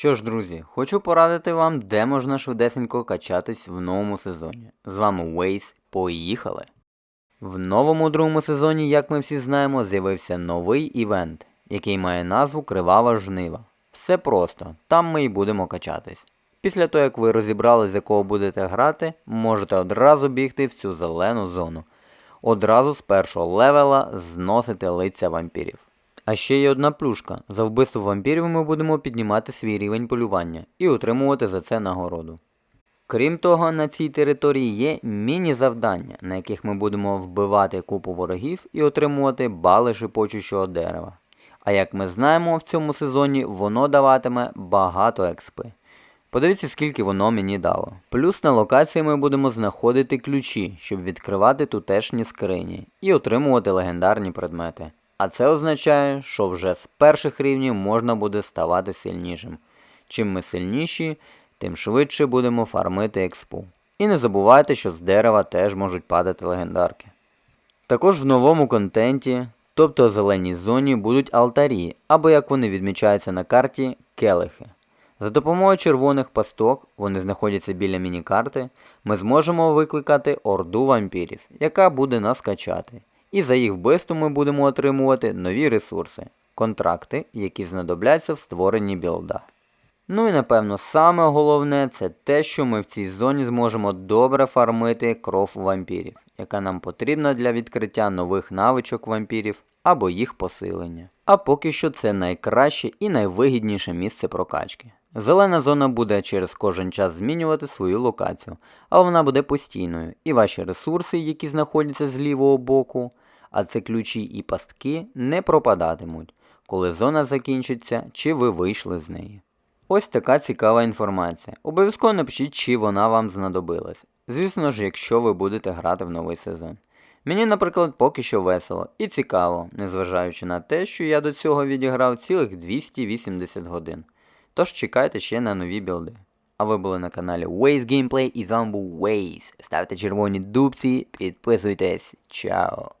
Що ж, друзі, хочу порадити вам, де можна швидесенько качатись в новому сезоні. З вами Waze, поїхали! В новому другому сезоні, як ми всі знаємо, з'явився новий івент, який має назву Кривава жнива. Все просто, там ми і будемо качатись. Після того, як ви розібрали, з якого будете грати, можете одразу бігти в цю зелену зону. Одразу з першого левела зносити лиця вампірів. А ще є одна плюшка. За вбивство вампірів ми будемо піднімати свій рівень полювання і отримувати за це нагороду. Крім того, на цій території є міні-завдання, на яких ми будемо вбивати купу ворогів і отримувати бали шипочущого дерева. А як ми знаємо, в цьому сезоні воно даватиме багато експи. Подивіться, скільки воно мені дало. Плюс на локації ми будемо знаходити ключі, щоб відкривати тутешні скрині і отримувати легендарні предмети. А це означає, що вже з перших рівнів можна буде ставати сильнішим. Чим ми сильніші, тим швидше будемо фармити експу. І не забувайте, що з дерева теж можуть падати легендарки. Також в новому контенті, тобто зеленій зоні, будуть алтарі, або як вони відмічаються на карті, келихи. За допомогою червоних пасток, вони знаходяться біля міні-карти, ми зможемо викликати орду вампірів, яка буде нас качати. І за їх вбивство ми будемо отримувати нові ресурси, контракти, які знадобляться в створенні білда. Ну і напевно саме головне це те, що ми в цій зоні зможемо добре фармити кров вампірів, яка нам потрібна для відкриття нових навичок вампірів або їх посилення. А поки що це найкраще і найвигідніше місце прокачки. Зелена зона буде через кожен час змінювати свою локацію, але вона буде постійною, і ваші ресурси, які знаходяться з лівого боку, а це ключі і пастки, не пропадатимуть, коли зона закінчиться чи ви вийшли з неї. Ось така цікава інформація. Обов'язково напишіть, чи вона вам знадобилась. Звісно ж, якщо ви будете грати в новий сезон. Мені, наприклад, поки що весело і цікаво, незважаючи на те, що я до цього відіграв цілих 280 годин. Тож чекайте ще на нові білди. А ви були на каналі Waze Gameplay і з вами був Waze. Ставте червоні дубці, підписуйтесь. Чао!